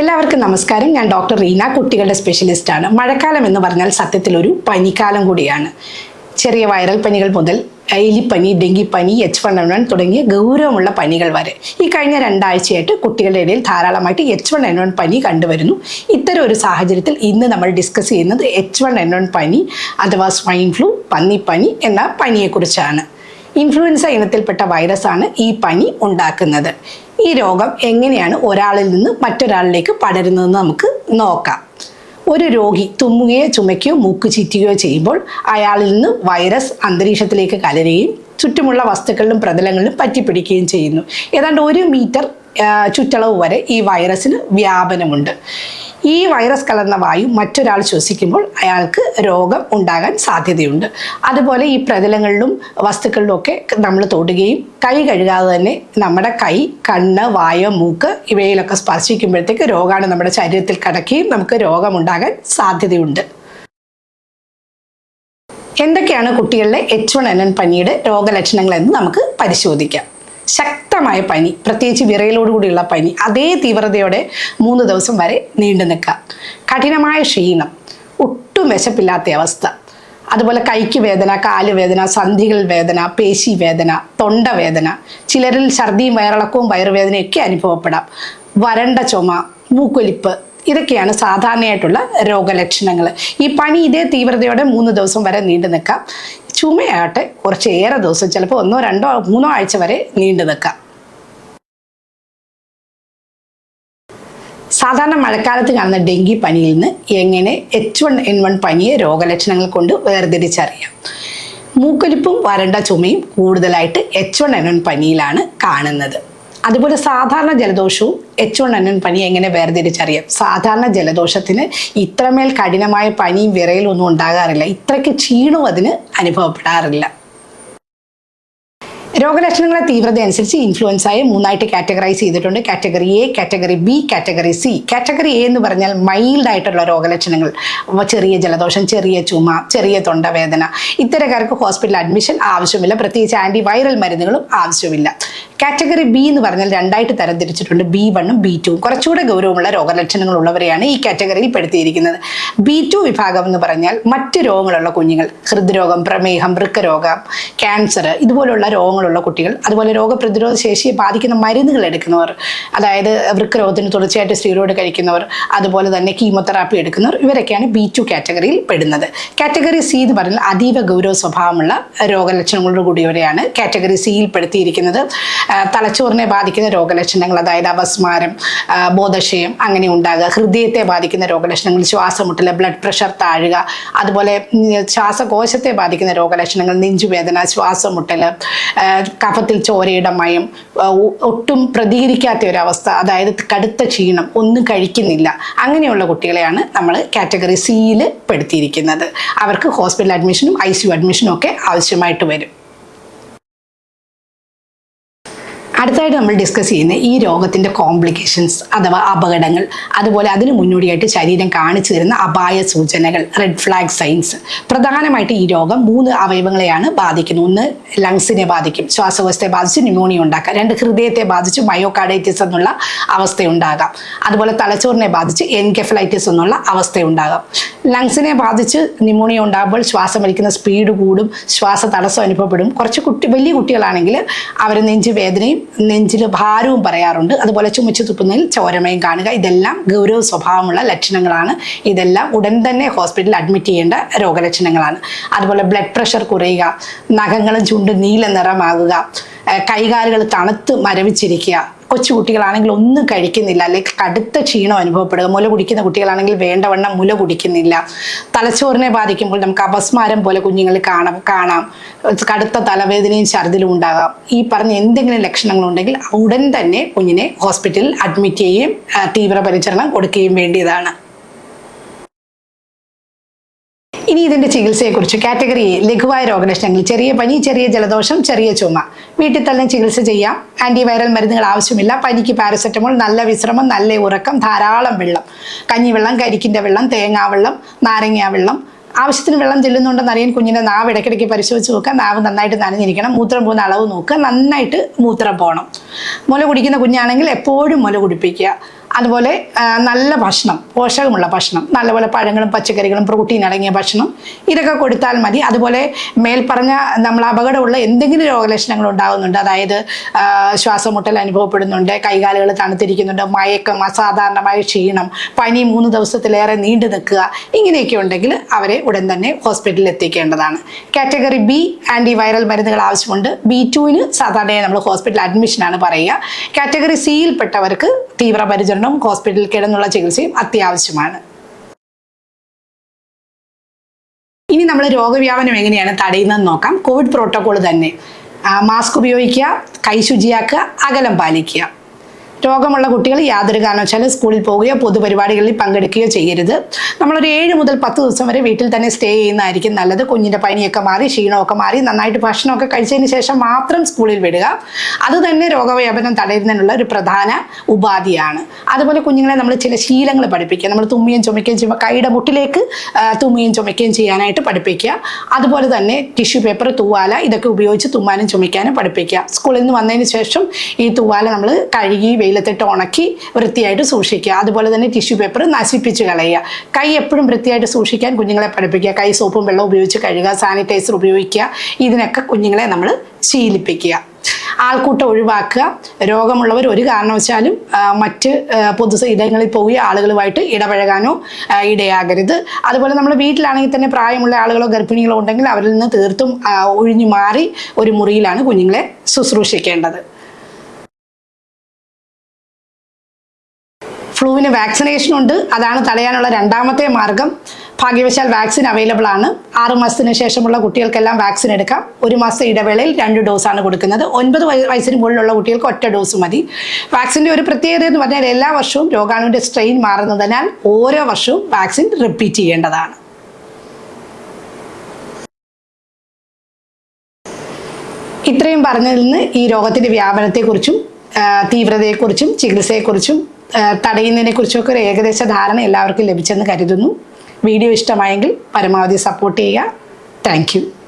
എല്ലാവർക്കും നമസ്കാരം. ഞാൻ ഡോക്ടർ റീന കുട്ടികളുടെ സ്പെഷ്യലിസ്റ്റാണ് മഴക്കാലം എന്ന് പറഞ്ഞാൽ സത്യത്തിൽ ഒരു പനിക്കാലം കൂടിയാണ്. ചെറിയ വൈറൽ പനികൾ മുതൽ എലിപ്പനി ഡെങ്കിപ്പനി എച്ച് വൺ എൻ വൺ തുടങ്ങിയ ഗൗരവമുള്ള പനികൾ വരെ. ഈ കഴിഞ്ഞ രണ്ടാഴ്ചയായിട്ട് കുട്ടികളുടെ ഇടയിൽ ധാരാളമായിട്ട് എച്ച് വൺ എൻ വൺ പനി കണ്ടുവരുന്നു. ഇത്തരം ഒരു സാഹചര്യത്തിൽ ഇന്ന് നമ്മൾ ഡിസ്കസ് ചെയ്യുന്നത് എച്ച് വൺ എൻ വൺ പനി അഥവാ സ്വൈൻ ഫ്ലൂ പന്നിപ്പനി എന്ന പനിയെക്കുറിച്ചാണ്. ഇൻഫ്ലുവൻസ ഇനത്തിൽപ്പെട്ട വൈറസാണ് ഈ പനി ഉണ്ടാക്കുന്നത്. ഈ രോഗം എങ്ങനെയാണ് ഒരാളിൽ നിന്ന് മറ്റൊരാളിലേക്ക് പടരുന്നതെന്ന് നമുക്ക് നോക്കാം. ഒരു രോഗി തുമ്മുകയോ ചുമയ്ക്കുകയോ മൂക്ക് ചീറ്റുകയോ ചെയ്യുമ്പോൾ അയാളിൽ നിന്ന് വൈറസ് അന്തരീക്ഷത്തിലേക്ക് കലരുകയും ചുറ്റുമുള്ള വസ്തുക്കളിലും പ്രതലങ്ങളിലും പറ്റിപ്പിടിക്കുകയും ചെയ്യുന്നു. ഏതാണ്ട് ഒരു മീറ്റർ ചുറ്റളവ് വരെ ഈ വൈറസിന് വ്യാപനമുണ്ട്. ഈ വൈറസ് കലർന്ന വായു മറ്റൊരാൾ ശ്വസിക്കുമ്പോൾ അയാൾക്ക് രോഗം ഉണ്ടാകാൻ സാധ്യതയുണ്ട്. അതുപോലെ ഈ പ്രതലങ്ങളിലും വസ്തുക്കളിലും ഒക്കെ നമ്മൾ തൊടുകയും കൈ കഴുകാതെ തന്നെ നമ്മുടെ കൈ കണ്ണ് വായ മൂക്ക് ഇവയിലൊക്കെ സ്പർശിക്കുമ്പോഴത്തേക്ക് രോഗാണു നമ്മുടെ ശരീരത്തിൽ കടക്കുകയും നമുക്ക് രോഗമുണ്ടാകാൻ സാധ്യതയുണ്ട്. എന്തൊക്കെയാണ് കുട്ടികളിലെ എച്ച് വൺ എൻ എൻ പനിയുടെ രോഗലക്ഷണങ്ങൾ എന്ന് നമുക്ക് പരിശോധിക്കാം. ശക്തമായ പനി പ്രത്യേകിച്ച് വിറയലോടുകൂടിയുള്ള പനി അതേ തീവ്രതയോടെ മൂന്ന് ദിവസം വരെ നീണ്ടു നിൽക്കുക. കഠിനമായ ക്ഷീണം ഒട്ടും വിശപ്പില്ലാത്ത അവസ്ഥ. അതുപോലെ കൈക്ക് വേദന കാൽ വേദന സന്ധികൾ വേദന പേശി വേദന തൊണ്ടവേദന ചിലരിൽ ഛർദിയും വയറിളക്കവും വയറുവേദനയൊക്കെ അനുഭവപ്പെടാം. വരണ്ട ചുമ മൂക്കൊലിപ്പ് ഇതൊക്കെയാണ് സാധാരണയായിട്ടുള്ള രോഗലക്ഷണങ്ങൾ. ഈ പനി ഇതേ തീവ്രതയോടെ മൂന്ന് ദിവസം വരെ നീണ്ടു നിൽക്കാം. ചുമയാകട്ടെ കുറച്ചേറെ ദിവസം ചിലപ്പോൾ ഒന്നോ രണ്ടോ മൂന്നോ ആഴ്ച വരെ നീണ്ടു നിൽക്കാം. സാധാരണ മഴക്കാലത്ത് കാണുന്ന ഡെങ്കി പനിയിൽ നിന്ന് എങ്ങനെ എച്ച് വൺ എൻ വൺ പനിയെ രോഗലക്ഷണങ്ങൾ കൊണ്ട് വേർതിരിച്ചറിയാം. മൂക്കൊലിപ്പും വരണ്ട ചുമയും കൂടുതലായിട്ട് എച്ച് വൺ എൻ വൺ പനിയിലാണ് കാണുന്നത്. അതുപോലെ സാധാരണ ജലദോഷവും എച്ച് വൺ എൻ പനി എങ്ങനെ വേർതിരിച്ചറിയാം? സാധാരണ ജലദോഷത്തിന് ഇത്രമേൽ കഠിനമായ പനിയും വിറയലും ഉണ്ടാകാറില്ല. ഇത്രയ്ക്ക് ക്ഷീണവും അതിന് അനുഭവപ്പെടാറില്ല. രോഗലക്ഷണങ്ങളെ തീവ്രത അനുസരിച്ച് ഇൻഫ്ലുവൻസായി മൂന്നായിട്ട് കാറ്റഗറൈസ് ചെയ്തിട്ടുണ്ട്. Category A category B category C category A എന്ന് പറഞ്ഞാൽ മൈൽഡ് ആയിട്ടുള്ള രോഗലക്ഷണങ്ങൾ. ചെറിയ ജലദോഷം ചെറിയ ചുമ ചെറിയ തൊണ്ടവേദന. ഇത്തരക്കാർക്ക് ഹോസ്പിറ്റൽ അഡ്മിഷൻ ആവശ്യമില്ല. പ്രത്യേകിച്ച് ആന്റി വൈറൽ മരുന്നുകളും ആവശ്യമില്ല. കാറ്റഗറി ബി എന്ന് പറഞ്ഞാൽ രണ്ടായിട്ട് തരംതിരിച്ചിട്ടുണ്ട്. ബി വണ്ണും ബി ടുവും കുറച്ചുകൂടെ ഗൗരവമുള്ള രോഗലക്ഷണങ്ങൾ ഉള്ളവരെയാണ് ഈ കാറ്റഗറിയിൽ പെടുത്തിയിരിക്കുന്നത്. ബി ടു വിഭാഗം എന്ന് പറഞ്ഞാൽ മറ്റ് രോഗങ്ങളുള്ള കുഞ്ഞുങ്ങൾ. ഹൃദ്രോഗം പ്രമേഹം വൃക്കരോഗം ക്യാൻസർ ഇതുപോലുള്ള രോഗങ്ങളുള്ള കുട്ടികൾ അതുപോലെ രോഗപ്രതിരോധ ശേഷിയെ ബാധിക്കുന്ന മരുന്നുകൾ എടുക്കുന്നവർ അതായത് വൃക്കരോഗത്തിന് തുടർച്ചയായിട്ട് സ്റ്റീറോയിഡ് കഴിക്കുന്നവർ അതുപോലെ തന്നെ കീമോതെറാപ്പി എടുക്കുന്നവർ ഇവരൊക്കെയാണ് ബി ടു കാറ്റഗറിയിൽ പെടുന്നത്. കാറ്റഗറി സി എന്ന് പറഞ്ഞാൽ അതീവ ഗൗരവ സ്വഭാവമുള്ള രോഗലക്ഷണങ്ങളോട് കൂടിയവരെയാണ് കാറ്റഗറി സിയിൽ പെടുത്തിയിരിക്കുന്നത്. തലച്ചോറിനെ ബാധിക്കുന്ന രോഗലക്ഷണങ്ങൾ അതായത് അപസ്മാരം ആ, ബോധക്ഷയം അങ്ങനെ ഉണ്ടാകുക ഹൃദയത്തെ ബാധിക്കുന്ന രോഗലക്ഷണങ്ങൾ ശ്വാസമുട്ടൽ ബ്ലഡ് പ്രഷർ താഴുക അതുപോലെ ശ്വാസകോശത്തെ ബാധിക്കുന്ന രോഗലക്ഷണങ്ങൾ നെഞ്ചുവേദന ശ്വാസമുട്ടൽ കഫത്തിൽ ചോരയുടെ മയം ഒട്ടും പ്രതികരിക്കാത്ത ഒരവസ്ഥ അതായത് കടുത്ത ക്ഷീണം ഒന്നും കഴിക്കുന്നില്ല. അങ്ങനെയുള്ള കുട്ടികളെയാണ് നമ്മൾ കാറ്റഗറി സിയിൽ പെടുത്തിയിരിക്കുന്നത്. അവർക്ക് ഹോസ്പിറ്റൽ അഡ്മിഷനും ഐ സി അഡ്മിഷനും ഒക്കെ ആവശ്യമായിട്ട് വരും. അടുത്തായിട്ട് നമ്മൾ ഡിസ്കസ് ചെയ്യുന്ന ഈ രോഗത്തിന്റെ കോംപ്ലിക്കേഷൻസ് അഥവാ അപകടങ്ങൾ അതുപോലെ അതിന് മുന്നോടിയായിട്ട് ശരീരം കാണിച്ചു തരുന്ന അപായ സൂചനകൾ റെഡ് ഫ്ലാഗ് സൈൻസ് പ്രധാനമായിട്ട് ഈ രോഗം മൂന്ന് അവയവങ്ങളെയാണ് ബാധിക്കുന്നത്. ഒന്ന് ലങ്സിനെ ബാധിക്കും ശ്വാസകോശത്തെ ബാധിച്ച് ന്യൂമോണിയ ഉണ്ടാക്കാം. രണ്ട് ഹൃദയത്തെ ബാധിച്ച് മയോകാർഡൈറ്റിസ് എന്നുള്ള അവസ്ഥയുണ്ടാകാം. അതുപോലെ തലച്ചോറിനെ ബാധിച്ച് എൻകെഫലൈറ്റിസ് എന്നുള്ള അവസ്ഥയുണ്ടാകാം. ലങ്സിനെ ബാധിച്ച് ന്യൂമോണിയ ഉണ്ടാകുമ്പോൾ ശ്വാസം വലിക്കുന്ന സ്പീഡ് കൂടും ശ്വാസ തടസ്സം അനുഭവപ്പെടും. കുറച്ച് കുട്ടി വലിയ കുട്ടികളാണെങ്കിൽ അവർ നെഞ്ച് വേദനയും നെഞ്ചിൽ ഭാരവും പറയാറുണ്ട്. അതുപോലെ ചുമച്ചു തുപ്പുന്നതിൽ ചോരമയും കാണുക. ഇതെല്ലാം ഗൗരവ സ്വഭാവമുള്ള ലക്ഷണങ്ങളാണ്. ഇതെല്ലാം ഉടൻ തന്നെ ഹോസ്പിറ്റലിൽ അഡ്മിറ്റ് ചെയ്യേണ്ട രോഗലക്ഷണങ്ങളാണ്. അതുപോലെ ബ്ലഡ് പ്രഷർ കുറയുക നഖങ്ങളും ചുണ്ടും നീല നിറമാകുക കൈകാലുകൾ തണുത്ത് മരവിച്ചിരിക്കുക കൊച്ചുകുട്ടികളാണെങ്കിൽ ഒന്നും കഴിക്കുന്നില്ല. അല്ലെങ്കിൽ കടുത്ത ക്ഷീണം അനുഭവപ്പെടുക. മുല കുടിക്കുന്ന കുട്ടികളാണെങ്കിൽ വേണ്ടവണ്ണം മുല കുടിക്കുന്നില്ല. തലച്ചോറിനെ ബാധിക്കുമ്പോൾ നമുക്ക് അപസ്മാരം പോലെ കുഞ്ഞുങ്ങൾ കാണാം കാണാം. കടുത്ത തലവേദനയും ഛർദിലും ഉണ്ടാകാം. ഈ പറഞ്ഞ എന്തെങ്കിലും ലക്ഷണങ്ങളുണ്ടെങ്കിൽ ഉടൻ തന്നെ കുഞ്ഞിനെ ഹോസ്പിറ്റലിൽ അഡ്മിറ്റ് ചെയ്യുകയും തീവ്രപരിചരണം കൊടുക്കുകയും വേണ്ടിയതാണ്. ഇനി ഇതിന്റെ ചികിത്സയെക്കുറിച്ച് കാറ്റഗറി എ ലഘുവായ രോഗലക്ഷണങ്ങൾ ചെറിയ പനി ചെറിയ ജലദോഷം ചെറിയ ചുമ. വീട്ടിൽ തന്നെ ചികിത്സ ചെയ്യാം. ആന്റിവൈറൽ മരുന്നുകൾ ആവശ്യമില്ല. പനിക്ക് പാരസെറ്റമോൾ നല്ല വിശ്രമം നല്ല ഉറക്കം ധാരാളം വെള്ളം. കഞ്ഞിവെള്ളം കരിക്കിന്റെ വെള്ളം തേങ്ങാവെള്ളം നാരങ്ങാ വെള്ളം. ആവശ്യത്തിന് വെള്ളം ചെല്ലുന്നുണ്ടെന്ന് അറിയാൻ കുഞ്ഞിന്റെ നാവ് ഇടയ്ക്കിടയ്ക്ക് പരിശോധിച്ച് നോക്കുക. നാവ് നന്നായിട്ട് നനഞ്ഞിരിക്കണം. മൂത്രം പോകുന്ന അളവ് നോക്കുക. നന്നായിട്ട് മൂത്രം പോകണം മുല കുടിക്കുന്ന കുഞ്ഞാണെങ്കിൽ എപ്പോഴും മുല കുടിപ്പിക്കുക. അതുപോലെ നല്ല ഭക്ഷണം പോഷകമുള്ള ഭക്ഷണം നല്ലപോലെ പഴങ്ങളും പച്ചക്കറികളും പ്രോട്ടീൻ അടങ്ങിയ ഭക്ഷണം ഇതൊക്കെ കൊടുത്താൽ മതി. അതുപോലെ മേൽപ്പറഞ്ഞ നമ്മൾ അപകടമുള്ള എന്തെങ്കിലും രോഗലക്ഷണങ്ങൾ ഉണ്ടാകുന്നുണ്ട്. അതായത് ശ്വാസമുട്ടൽ അനുഭവപ്പെടുന്നുണ്ട് കൈകാലുകൾ തണുത്തിരിക്കുന്നുണ്ട് മയക്കം അസാധാരണമായ ക്ഷീണം പനി മൂന്ന് ദിവസത്തിലേറെ നീണ്ടു നിൽക്കുക ഇങ്ങനെയൊക്കെ ഉണ്ടെങ്കിൽ അവരെ ഉടൻ തന്നെ ഹോസ്പിറ്റലിൽ എത്തിക്കേണ്ടതാണ്. കാറ്റഗറി ബി ആന്റി വൈറൽ മരുന്നുകൾ ആവശ്യമുണ്ട്. ബി ടുവിന് സാധാരണയായി നമ്മൾ ഹോസ്പിറ്റൽ അഡ്മിഷനാണ് പറയുക. കാറ്റഗറി സിയിൽപ്പെട്ടവർക്ക് തീവ്രപരിചരണവും ഹോസ്പിറ്റലിൽ കിടന്നുള്ള ചികിത്സയും അത്യാവശ്യമാണ്. ഇനി നമ്മൾ രോഗവ്യാപനം എങ്ങനെയാണ് തടയുന്നതെന്ന് നോക്കാം. കോവിഡ് പ്രോട്ടോകോൾ തന്നെ. മാസ്ക് ഉപയോഗിക്കുക കൈ ശുചിയാക്കുക അകലം പാലിക്കുക. രോഗമുള്ള കുട്ടികൾ യാതൊരു കാരണവശാലും സ്കൂളിൽ പോവുകയോ പൊതുപരിപാടികളിൽ പങ്കെടുക്കുകയോ ചെയ്യരുത്. നമ്മളൊരു ഏഴ് മുതൽ പത്ത് ദിവസം വരെ വീട്ടിൽ തന്നെ സ്റ്റേ ചെയ്യുന്നതായിരിക്കും നല്ലത്. കുഞ്ഞിന്റെ പനിയൊക്കെ മാറി ക്ഷീണമൊക്കെ മാറി നന്നായിട്ട് ഭക്ഷണമൊക്കെ കഴിച്ചതിന് ശേഷം മാത്രം സ്കൂളിൽ വിടുക. അത് തന്നെ രോഗവ്യാപനം തടയുന്നതിനുള്ള ഒരു പ്രധാന ഉപാധിയാണ്. അതുപോലെ കുഞ്ഞുങ്ങളെ നമ്മൾ ചില ശീലങ്ങൾ പഠിപ്പിക്കുക. നമ്മൾ തുമ്മിയും ചുമയ്ക്കുകയും ചെയ്യുമ്പോൾ കൈയുടെ മുട്ടിലേക്ക് തുമ്മിയും ചുമയ്ക്കുകയും ചെയ്യാനായിട്ട് പഠിപ്പിക്കുക. അതുപോലെ തന്നെ ടിഷ്യൂ പേപ്പർ തൂവാല ഇതൊക്കെ ഉപയോഗിച്ച് തുമ്മാനും ചുമയ്ക്കാനും പഠിപ്പിക്കുക. സ്കൂളിൽ നിന്ന് വന്നതിന് ശേഷം ഈ തൂവാല നമ്മൾ കഴുകി വെയിലത്തിട്ട് ഉണക്കി വൃത്തിയായിട്ട് സൂക്ഷിക്കുക. അതുപോലെ തന്നെ ടിഷ്യൂ പേപ്പർ നശിപ്പിച്ച് കളയുക. കൈ എപ്പോഴും വൃത്തിയായിട്ട് സൂക്ഷിക്കാൻ കുഞ്ഞുങ്ങളെ പഠിപ്പിക്കുക. കൈ സോപ്പും വെള്ളം ഉപയോഗിച്ച് കഴുകുക. സാനിറ്റൈസർ ഉപയോഗിക്കുക. ഇതിനൊക്കെ കുഞ്ഞുങ്ങളെ നമ്മൾ ശീലിപ്പിക്കുക. ആൾക്കൂട്ടം ഒഴിവാക്കുക. രോഗമുള്ളവർ ഒരു കാരണവശാലും മറ്റ് പൊതു ഇടങ്ങളിൽ പോയി ആളുകളുമായിട്ട് ഇടപഴകാനോ ഇടയാകരുത്. അതുപോലെ നമ്മൾ വീട്ടിലാണെങ്കിൽ തന്നെ പ്രായമുള്ള ആളുകളോ ഗർഭിണികളോ ഉണ്ടെങ്കിൽ അവരിൽ നിന്ന് തീർത്തും ഒഴിഞ്ഞു മാറി ഒരു മുറിയിലാണ് കുഞ്ഞുങ്ങളെ ശുശ്രൂഷിക്കേണ്ടത്. ഫ്ലൂവിന് വാക്സിനേഷൻ ഉണ്ട്. അതാണ് തടയാനുള്ള രണ്ടാമത്തെ മാർഗം. ഭാഗ്യവശാൽ വാക്സിൻ അവൈലബിൾ ആണ്. ആറു മാസത്തിന് ശേഷമുള്ള കുട്ടികൾക്കെല്ലാം വാക്സിൻ എടുക്കാം. ഒരു മാസം ഇടവേളയിൽ രണ്ട് ഡോസാണ് കൊടുക്കുന്നത്. ഒൻപത് വയ- വയസ്സിന് മുകളിലുള്ള കുട്ടികൾക്ക് ഒറ്റ ഡോസ് മതി. വാക്സിന്റെ ഒരു പ്രത്യേകത എന്ന് പറഞ്ഞാൽ എല്ലാ വർഷവും രോഗാണുവിന്റെ സ്ട്രെയിൻ മാറുന്നതിനാൽ ഓരോ വർഷവും വാക്സിൻ റിപ്പീറ്റ് ചെയ്യേണ്ടതാണ്. ഇത്രയും പറഞ്ഞതിൽ നിന്ന് ഈ രോഗത്തിന്റെ വ്യാപനത്തെക്കുറിച്ചും തീവ്രതയെക്കുറിച്ചും ചികിത്സയെക്കുറിച്ചും ആ, തടയുന്നതിനെക്കുറിച്ചൊക്കെ ഒരു ഏകദേശ ധാരണ എല്ലാവർക്കും ലഭിച്ചെന്ന് കരുതുന്നു. വീഡിയോ ഇഷ്ടമായെങ്കിൽ പരമാവധി സപ്പോർട്ട് ചെയ്യുക. താങ്ക്